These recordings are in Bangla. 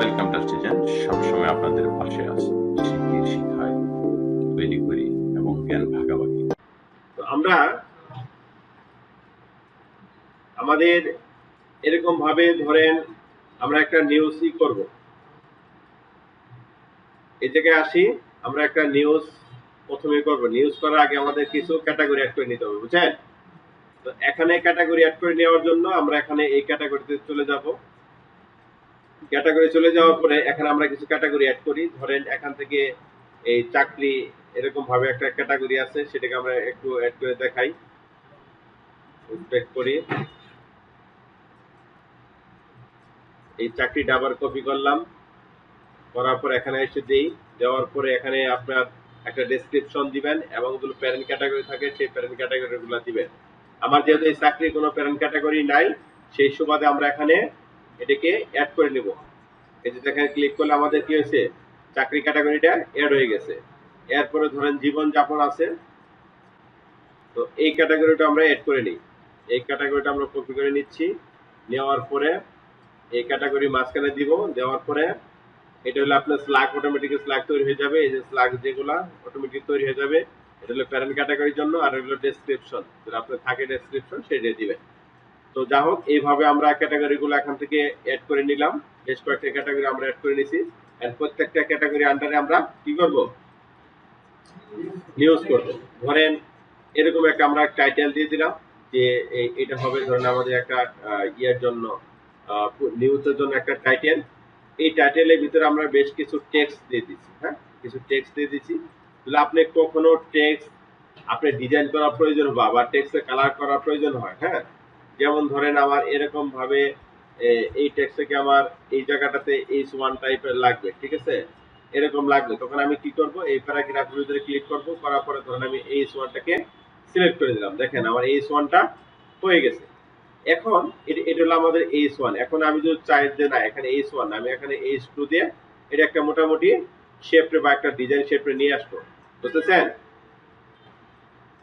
ওয়েলকাম টু সবসময় আপনাদের পাশে আছে। শিখি শিখাই তৈরি করি এবং জ্ঞান ভাগাভাগি। আমরা আমাদের এরকম ভাবে ধরেন আমরা একটা নিউজই করব। এই জায়গায় আসি, আমরা একটা নিউজ প্রথমে করব। নিউজ করার আগে আমাদের কিছু ক্যাটাগরি অ্যাড করে নিতে হবে, বুঝছেন? তো এখানে ক্যাটাগরি অ্যাড করে নেওয়ার জন্য আমরা এখানে এই ক্যাটাগরিতে চলে যাব। ক্যাটাগরি চলে যাওয়ার পরে এখানে আমরা কিছু ক্যাটাগরি অ্যাড করি। ধরেন এখান থেকে এই চাকরি এরকম ভাবে একটা ক্যাটাগরি আছে, সেটাকে আমরা একটু অ্যাড করে দেখাই। ইনস্পেক্ট করি। এই চাকরিটা আবার কপি করলাম। করার পর এখানে এসে দিই। দেওয়ার পরে এখানে আপনার একটা ডেসক্রিপশন দিবেন এবং যেগুলো প্যারেন্ট ক্যাটাগরি থাকে, সেই প্যারেন্ট ক্যাটাগরিগুলো দিবেন। আমার যেহেতু এই চাকরির কোনো প্যারেন্ট ক্যাটাগরি নাই, সেই সুবাদে আমরা এখানে এটাকে অ্যাড করে নিব। এই যে এখানে ক্লিক করলে আমাদের কি হয়েছে? চাকরি ক্যাটাগরিটা অ্যাড হয়ে গেছে। এরপরে ধরেন জীবন যাপন আছে। তো এই ক্যাটাগরিটা আমরা অ্যাড করে নিই। এই ক্যাটাগরিটা আমরা কপি করে নিচ্ছি। নেওয়ার পরে এই ক্যাটাগরি মাঝখানে দিব। দেওয়ার পরে এটা হলো আপনার স্লাগ অটোমেটিক স্লাগ তৈরি হয়ে যাবে। এই যে স্লাগ যেগুলা অটোমেটিক তৈরি হয়ে যাবে। এটা হলো প্যারেন্ট ক্যাটাগরির জন্য আর হলো ডেসক্রিপশন আপনার থাকে ডেসক্রিপশন সেটা দিবেন। তো যা হোক, এইভাবে আমরা ক্যাটাগরিগুলো এখান থেকে অ্যাড করে নিলাম। বেশ কয়েকটা ক্যাটাগরি আমরা অ্যাড করে নিছি আর প্রত্যেকটা ক্যাটাগরি আন্ডারে আমরা কি করব? নিউজ করব। ধরেন, এরকম একটা আমরা টাইটেল দিয়ে দিলাম যে এটা হবে ধরেন আমাদের একটা ইয়ের জন্য নিউজের জন্য একটা টাইটেল এই টাইটেলের ভিতরে আমরা বেশ কিছু টেক্সট দিয়ে দিচ্ছি হ্যাঁ? কিছু টেক্সট দিয়ে দিচ্ছি। তাহলে আপনি কখনো টেক্সট আপনি ডিজাইন করার প্রয়োজন বা বা টেক্সটে কালার করার প্রয়োজন হয় হ্যাঁ? যেমন ধরেন আমার এরকম ভাবে এই টেক্সটকে আমার এই জায়গাটাতে এইচ ওয়ান টাইপের লাগবে, ঠিক আছে? এরকম লাগবে, তখন আমি কি করব? এই প্যারাগ্রাফের ভিতরে ক্লিক করব, করার পরে ধরেন আমি এইচ ওয়ানটাকে সিলেক্ট করে দিলাম। দেখেন আমার এইচ ওয়ানটা হয়ে গেছে। এখন এটা হলো আমাদের এইচ ওয়ান এখন আমি যদি চাই যে না, এখানে এইচ ওয়ান আমি এখানে এইচ টু দিয়ে এটা একটা মোটামুটি শেপে বা একটা ডিজাইন শেপে নিয়ে আসব। বুঝতেছেন?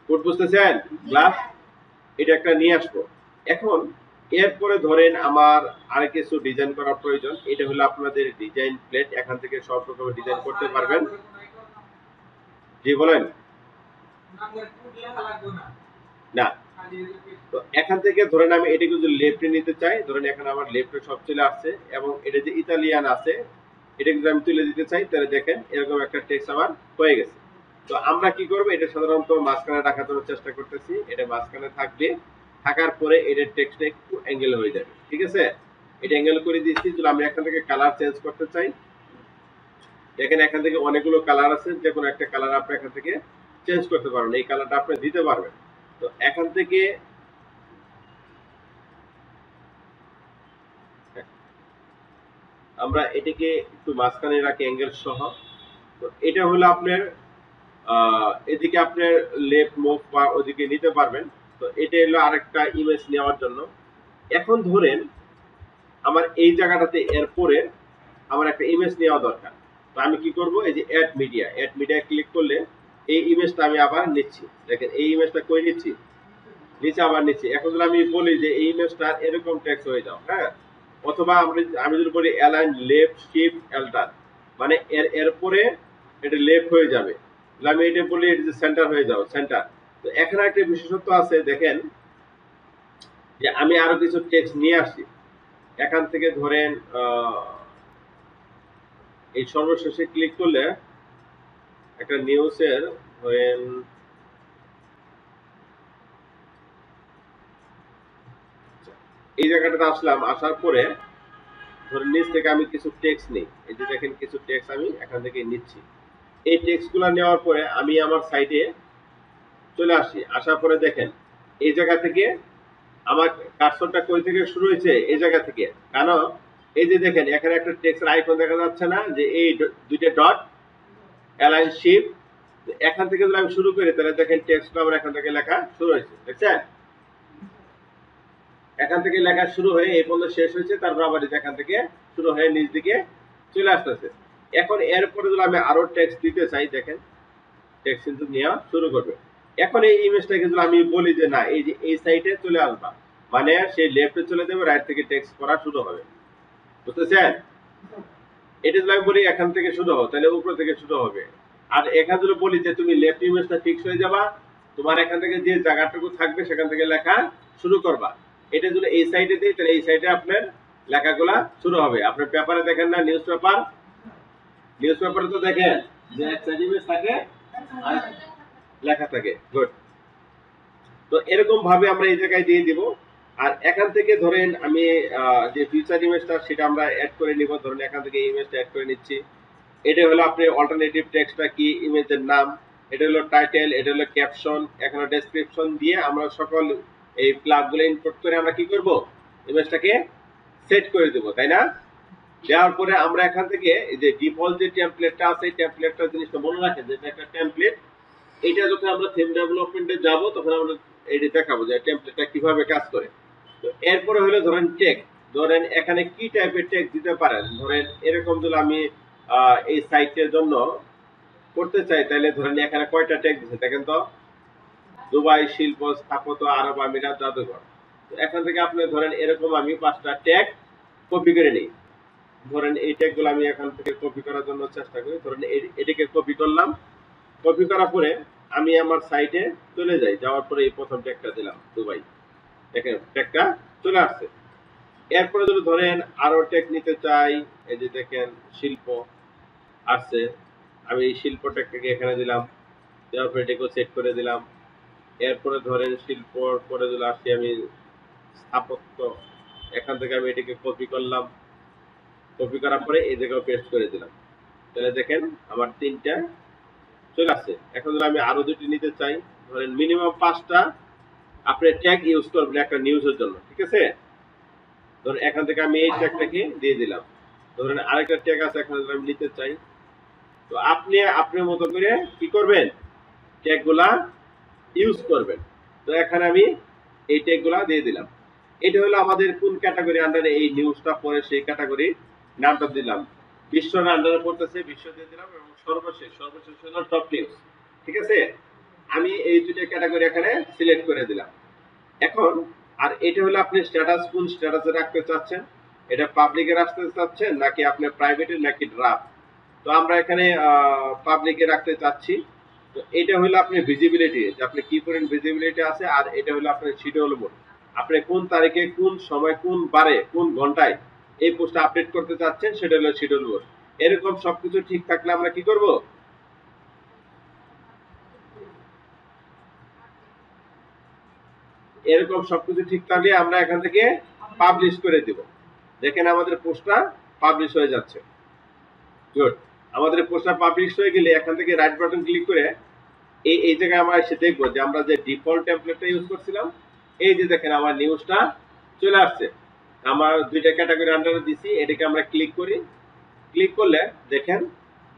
বুঝতেছেন? গ্লাস এটা একটা নিয়ে আসব। এখন এরপরে ধরেন আমার আর কিছু ডিজাইন করার প্রয়োজন, এটা হলো আপনাদের ডিজাইন প্লেট এখান থেকে সব রকমের ডিজাইন করতে পারবেন। জি, বলেন। না। তো এখান থেকে ধরেন আমি এটাকে যদি লেফটে নিতে চাই, ধরেন এখানে আমার লেফটে সব চলে আসছে, এবং এটা যে ইতালিয়ান আছে এটা যদি আমি তুলে দিতে চাই, তাহলে দেখেন এরকম একটা টেক্সট আমার হয়ে গেছে। তো আমরা কি করব? এটা সাধারণত মাঝখানে রাখার জন্য চেষ্টা করতেছি। এটা মাঝখানে থাকবে থাকার পরে এটার টেক্সটটা একটু অ্যাঙ্গেল হয়ে যাবে, ঠিক আছে? এটা অ্যাঙ্গেল করে দিচ্ছি যদি আমি এখান থেকে কালার চেঞ্জ করতে চাই, দেখেন এখান থেকে অনেকগুলো কালার আছে, যে কোনো একটা কালার আপনি এখান থেকে চেঞ্জ করতে পারবেন, এই কালারটা আপনি দিতে পারবেন। তো এখান থেকে আমরা এটাকে একটু মাঝখানে রাখি অ্যাঙ্গেল সহ। তো এটা হলো আপনার এদিকে আপনার লেফট মুভ বা ওদিকে নিতে পারবেন। তো এটা হলো আরেকটা ইমেজ নেওয়ার জন্য। এখন ধরেন, আমার এই জায়গাটাতে এরপরে আমার একটা ইমেজ নেওয়া দরকার। তো আমি কি করব? এই যে add media add media click করলে এই ইমেজটা আমি আবার নিচ্ছি। দেখেন, এই ইমেজটা কই নিচ্ছি? নিচে আবার নিচ্ছি। এখন যদি আমি বলি যে এই ইমেজটা এরকম টেক্সট হয়ে যাও হ্যাঁ? অথবা আমি আমি যদি বলি অ্যালাইন লেফট শিফট অ্যাল্টার মানে এর এরপরে এটা লেফট হয়ে যাবে। আমি এটা বলি এটা যে সেন্টার হয়ে যাও সেন্টার তো এখানে একটা বিশেষত্ব আছে, দেখেন, যে আমি আরও কিছু টেক্সট নিয়ে আসি এখান থেকে ধরেন এই সর্বশেষে ক্লিক করলে একটা নিউজের ধরেন, এই জায়গাটাতে আসলাম, আসার পরে ধরেন নিচ থেকে আমি কিছু টেক্সট নিই। এই যে দেখেন, কিছু টেক্সট আমি এখান থেকে নিচ্ছি। এই টেক্সটগুলো নেওয়ার পরে আমি আমার সাইটে চলে আসি, আসার পরে দেখেন, এই জায়গা থেকে আমার কার্সরটা কই থেকে শুরু হয়েছে? এই জায়গা থেকে। কেন? এই যে দেখেন, এখানে একটা টেক্সটের আইকন দেখা যাচ্ছে না, যে এই দুইটা ডট অ্যালাইন শিপ এখান থেকে যদি আমি শুরু করি, তাহলে দেখেন টেক্সটটা আমার এখান থেকে লেখা শুরু হয়েছে, দেখছেন? এখান থেকে লেখা শুরু হয়ে এই পর্যন্ত শেষ হয়েছে, তারপর আবার এখান থেকে শুরু হয়ে নিচ দিকে চলে আসতেছে। এখন এরপরে যদি আমি আরও টেক্সট দিতে চাই, দেখেন টেক্সট কিন্তু নেওয়া শুরু করবে। এখন এই ইমেজটাকে যদি আমি বলি যে না, এই যে এই সাইডে চলে আসবা। মানে সেই লেফটে চলে যাবে রাইট থেকে টেক্সট করা শুরু হবে। বুঝতেছেন? এটা যদি আমি বলি এখান থেকে শুরু হবে, তাহলে উপর থেকে শুরু হবে। আর এখানে যদি বলি যে তুমি লেফট ইমেজটা ফিক্স হয়ে যাবা, তোমার এখান থেকে যে জায়গাটুকু থাকবে, সেখান থেকে লেখা শুরু করবা। এটা যদি এই সাইডে দিই, তাহলে এই সাইডে আপনার লেখাগুলা শুরু হবে। আপনার পেপারে দেখেন না নিউজ পেপার নিউজ পেপারে তো দেখেন, যে এক সাইড ইমেজ থাকে, আর লেখা থাকে গুড তো এরকম ভাবে আমরা এই জায়গায় দিয়ে দিব। আর এখান থেকে ধরেন আমি যে ফিউচার ইমেজটা সেটা আমরা অ্যাড করে নিব। ধরেন এখান থেকে ইমেজটা অ্যাড করে নিচ্ছি। এটা হলো আপনি অল্টারনেটিভ টেক্সটটা কি, ইমেজের নাম, এটা হলো টাইটেল এটা হলো ক্যাপশন এখানে ডেসক্রিপশন দিয়ে আমরা সকল এই প্লাগগুলো ইনপুট করে আমরা কি করব? ইমেজটাকে সেট করে দেব, তাই না? দেওয়ার পরে আমরা এখান থেকে যে ডিফল্ট যে টেমপ্লেটটা আছে, এই টেমপ্লেটটা জিনিসটা মনে রাখেন যে এটা একটা টেমপ্লেট এটা যখন আমরা থিম ডেভেলপমেন্টে যাব, তখন আমরা এটা দেখাবো যে টেমপ্লেটটা কীভাবে কাজ করে। তো এরপরে হলো ধরেন টেক ধরেন এখানে কি টাইপের টেক দিতে পারেন? ধরেন এরকম যদি আমি এই সাইটের জন্য করতে চাই, তাহলে ধরেন এখানে কয়টা টেক দিচ্ছে দেখেন তো। দুবাই, শিল্প, স্থাপত্য, আরব, আমিরাত, জাদুঘর। তো এখান থেকে আপনি ধরেন এরকম আমি পাঁচটা ট্যাগ কপি করে নিই। ধরেন এই ট্যাগগুলো আমি এখান থেকে কপি করার জন্য চেষ্টা করি। ধরেন এটাকে কপি করলাম। কপি করার পরে আমি আমার সাইটে চলে যাই। যাওয়ার পরে এই প্রথম ট্যাগটা দিলাম, দুবাই। দেখেন ট্যাগটা চলে আসছে। এরপরে যদি ধরেন আরও ট্যাগ নিতে চাই, এই যে দেখেন, শিল্প আসছে। আমি এই শিল্প ট্যাগটাকে এখানে দিলাম। দেওয়ার পরে এটাকেও সেট করে দিলাম। এরপরে ধরেন শিল্প পরে দিলে আসছি আমি স্থাপত্য, এখান থেকে আমি এটাকে কপি করলাম। কপি করার পরে এই জায়গায় পেস্ট করে দিলাম। তাহলে দেখেন, আমার তিনটা চলে আসছে এখন যদি আমি আরও দুটি নিতে চাই, ধরেন মিনিমাম পাঁচটা আপনি ট্যাগ ইউজ করবেন একটা নিউজের জন্য, ঠিক আছে? ধরেন এখান থেকে আমি এই ট্যাগটাকে দিয়ে দিলাম। ধরেন আরেকটা ট্যাগ আছে, এখানে আমি নিতে চাই, তো আপনি আপনার মতো করে কি করবেন? ট্যাগগুলা ইউজ করবেন। তো এখানে আমি এই ট্যাগগুলা দিয়ে দিলাম। এটা হলো আমাদের কোন ক্যাটাগরি আন্ডারে এই নিউজটা পড়ে সেই ক্যাটাগরি নামটা দিলাম। বিশ্বর আন্ডারে পড়তেছে, বিশ্ব দিয়ে দিলাম এবং সর্বশেষ সর্বশেষ হলো টপ নিউজ ঠিক আছে? আমি এই দুটো ক্যাটাগরি এখানে সিলেক্ট করে দিলাম। এখন, আর এটা হলো আপনি স্ট্যাটাস কোন স্ট্যাটাসে রাখতে চাচ্ছেন? এটা পাবলিকে রাখতে চাচ্ছেন নাকি আপনি প্রাইভেটে নাকি ড্রাফট তো আমরা এখানে পাবলিকে রাখতে চাচ্ছি। তো এটা হলো আপনি ভিজিবিলিটি যে আপনি কি করেন ভিজিবিলিটি আছে, আর এটা হলো আপনার শিডিউল মোড আপনি কোন তারিখে, কোন সময়, কোন বারে, কোন ঘন্টায় এই পোস্টটা আপডেট করতে চাচ্ছেন, সেটা হলো শিডিউল মোড এরকম সবকিছু ঠিক থাকলে আমরা কি করব? এরকম সবকিছু ঠিক থাকলে আমরা এখান থেকে পাবলিশ করে দিব। দেখেন আমাদের পোস্টটা পাবলিশ হয়ে যাচ্ছে। গুড আমাদের পোস্টটা পাবলিশ হয়ে গেলে এখান থেকে রাইট বাটন ক্লিক করে এই এই জায়গায় আমরা এসে দেখব যে আমরা যে ডিফল্ট টেমপ্লেটটা ইউজ করছিলাম, এই যে দেখেন আমার নিউজটা চলে আসছে। আমার দুইটা ক্যাটাগরি আন্ডারে দিছি, এটাকে আমরা ক্লিক করি। ক্লিক করলে দেখেন,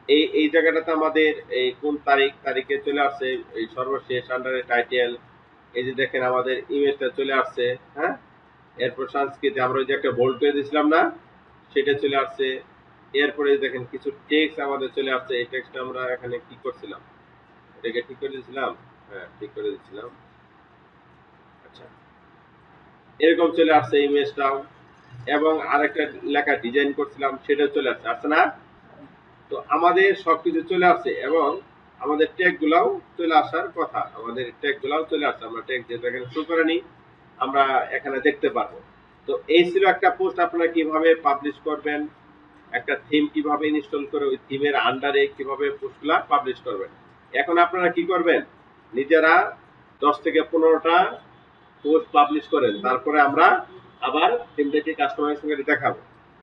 এই এই জায়গাটাতে আমাদের এই কোন তারিখ, তারিখে চলে আসছে, এই সর্বশেষ আন্ডারে টাইটেল এই যে দেখেন আমাদের ইমেজটা চলে আসছে হ্যাঁ? এরপর সংস্কৃতি, আমরা ওই যে একটা বোল্ড করে দিয়েছিলাম না, সেটা চলে আসছে। এরপরে দেখেন কিছু টেক্সট আমাদের চলে আসছে, এই টেক্সটটা আমরা এখানে কি করছিলাম? এটাকে ঠিক করে দিয়েছিলাম হ্যাঁ ঠিক করে দিয়েছিলাম আচ্ছা। এরকম চলে আসছে ইমেজটাও এবং আরেকটা লেখা ডিজাইন করছিলাম সেটা চলে আসছে। আসছে না? তো আমাদের সবকিছু চলে আসছে এবং আমাদের ট্যাগ গুলাও চলে আসার কথা। আমাদের ট্যাগ গুলাও চলে আসছে। আমরা ট্যাগ যেটা এখানে শো করে নিই আমরা এখানে দেখতে পারব। তো এই ছিল একটা পোস্ট আপনারা কীভাবে পাবলিশ করবেন? একটা থিম কীভাবে ইনস্টল করে, ওই থিমের আন্ডারে কীভাবে পোস্টগুলা পাবলিশ করবেন? এখন আপনারা কি করবেন? নিজেরা দশ থেকে পনেরোটা পোস্ট পাবলিশ করেন। তারপরে আমরা আবার টিমটাকে কাস্টমারের সঙ্গে দেখাবো